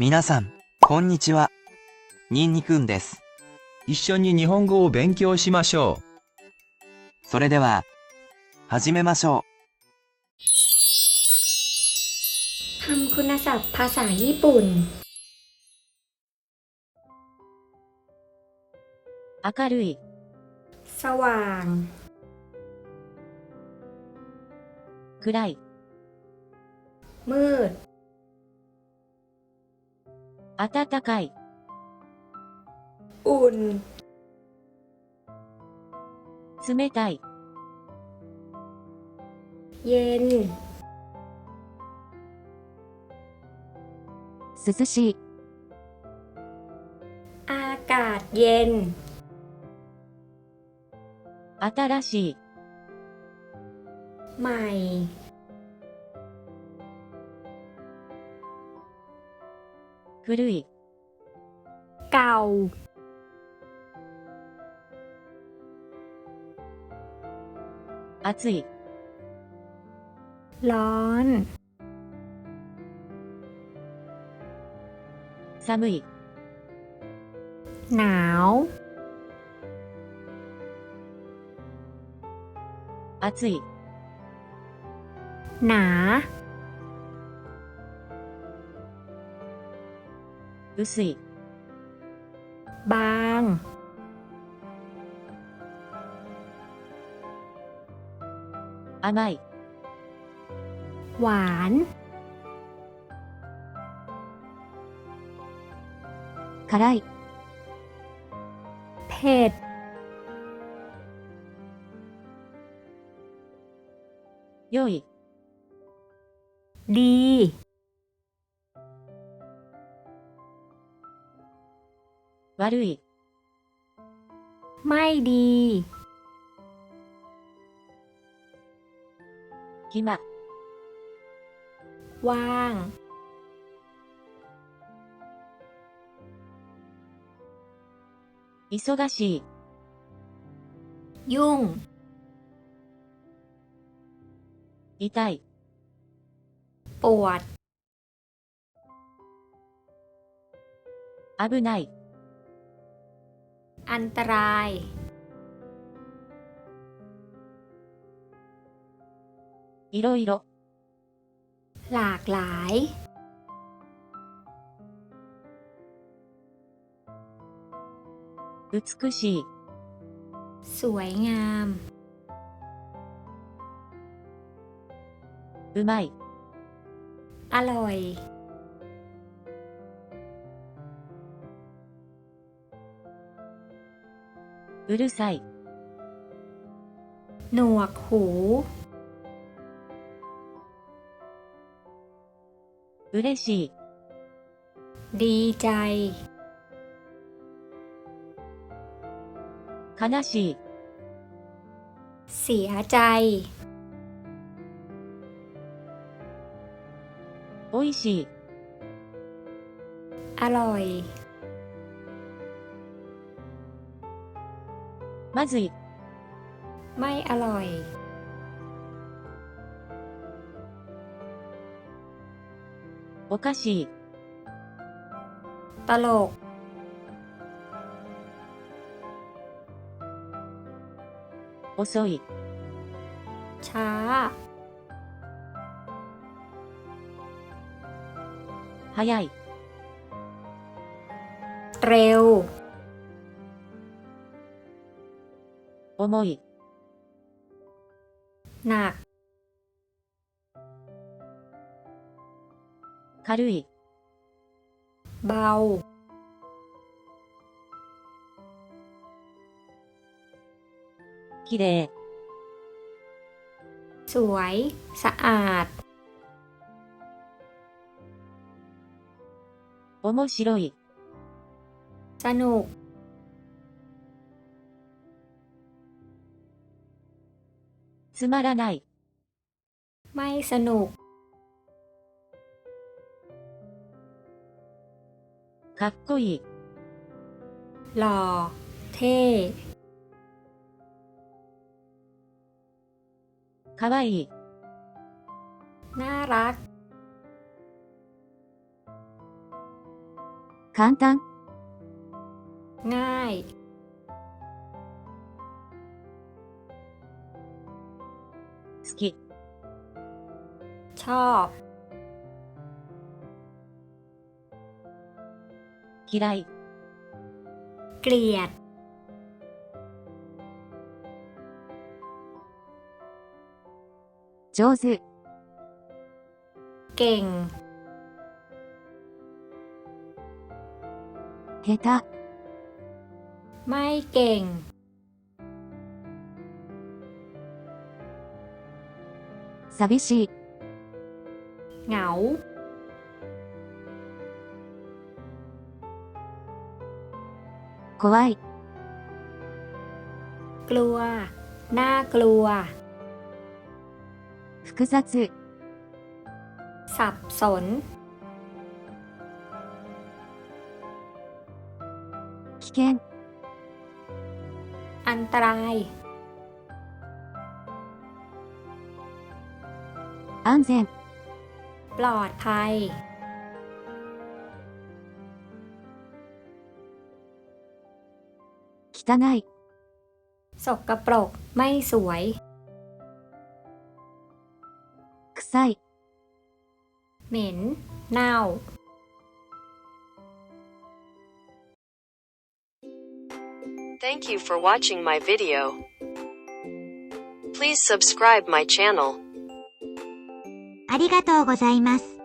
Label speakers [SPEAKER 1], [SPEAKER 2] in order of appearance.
[SPEAKER 1] 皆さん、こんにちは。ニンニクンです。
[SPEAKER 2] 一緒に日本語を勉強しましょう。
[SPEAKER 1] それでは、始めましょ
[SPEAKER 3] คำคุณศัพท์ภาษาญี่ปุ่น
[SPEAKER 4] 明るい、
[SPEAKER 3] สว่าง
[SPEAKER 4] 暗い、
[SPEAKER 3] มืด
[SPEAKER 4] 暖かい、
[SPEAKER 3] อุ่น
[SPEAKER 4] 冷たい、
[SPEAKER 3] เย็น
[SPEAKER 4] 涼しい、
[SPEAKER 3] อากาศเย็น
[SPEAKER 4] 新しい、
[SPEAKER 3] ใหม่
[SPEAKER 4] 古い、
[SPEAKER 3] เก่า
[SPEAKER 4] 暑い、
[SPEAKER 3] ร้อน
[SPEAKER 4] 寒い、
[SPEAKER 3] หนาว
[SPEAKER 4] 暑い、
[SPEAKER 3] หนา
[SPEAKER 4] 薄い、
[SPEAKER 3] บาง
[SPEAKER 4] 甘い、
[SPEAKER 3] หวาน
[SPEAKER 4] 辛い、
[SPEAKER 3] เผ็ด
[SPEAKER 4] 良い、
[SPEAKER 3] ดี
[SPEAKER 4] 悪い、
[SPEAKER 3] ไม่ดี
[SPEAKER 4] 暇、
[SPEAKER 3] ว่าง
[SPEAKER 4] 忙しい、
[SPEAKER 3] ยุ่ง
[SPEAKER 4] 痛い、
[SPEAKER 3] ปวด
[SPEAKER 4] 危ない、
[SPEAKER 3] อันตราย
[SPEAKER 4] いろいろ、
[SPEAKER 3] หลากหลาย
[SPEAKER 4] 美しい、
[SPEAKER 3] สวยงาม
[SPEAKER 4] うまい、
[SPEAKER 3] อร่อย
[SPEAKER 4] うるさい、
[SPEAKER 3] หนวกหู
[SPEAKER 4] 嬉しい、
[SPEAKER 3] ดีใจ
[SPEAKER 4] 悲しい、
[SPEAKER 3] เสียใจ
[SPEAKER 4] おいしい、
[SPEAKER 3] อร่อย
[SPEAKER 4] まずい、
[SPEAKER 3] ไม่อร่อย
[SPEAKER 4] おかしい、
[SPEAKER 3] ตลก
[SPEAKER 4] 遅い、
[SPEAKER 3] ช้า
[SPEAKER 4] 早い、
[SPEAKER 3] เร็ว
[SPEAKER 4] 重い、
[SPEAKER 3] หนัก
[SPEAKER 4] 軽い、
[SPEAKER 3] เบา
[SPEAKER 4] きれい、
[SPEAKER 3] สวย สะอาด
[SPEAKER 4] 面白い、
[SPEAKER 3] สนุก
[SPEAKER 4] つまらない、
[SPEAKER 3] ไม่สนุก
[SPEAKER 4] かっこいい、
[SPEAKER 3] หล่อ เท่
[SPEAKER 4] かわいい、
[SPEAKER 3] น่ารัก
[SPEAKER 5] 簡単、
[SPEAKER 3] ง่าย
[SPEAKER 4] 好き、
[SPEAKER 3] ชอบ
[SPEAKER 4] 嫌い、
[SPEAKER 3] เกลียด
[SPEAKER 5] 上手、
[SPEAKER 3] เก่ง
[SPEAKER 5] 下手、
[SPEAKER 3] ไม่เก่ง
[SPEAKER 5] 寂しい、
[SPEAKER 3] เหงา
[SPEAKER 5] 怖い、
[SPEAKER 3] กลัว น่ากลัว
[SPEAKER 5] 複雑、
[SPEAKER 3] สับสน
[SPEAKER 5] 危険、
[SPEAKER 3] อันตราย
[SPEAKER 5] 安全、
[SPEAKER 3] ปลอดภัย
[SPEAKER 5] 汚い、
[SPEAKER 3] สกปรก ไม่สวย
[SPEAKER 5] 臭い、
[SPEAKER 3] เหม็น เน่า
[SPEAKER 6] Thank you for watching my video. Please subscribe my channel.
[SPEAKER 7] ありがとうございます。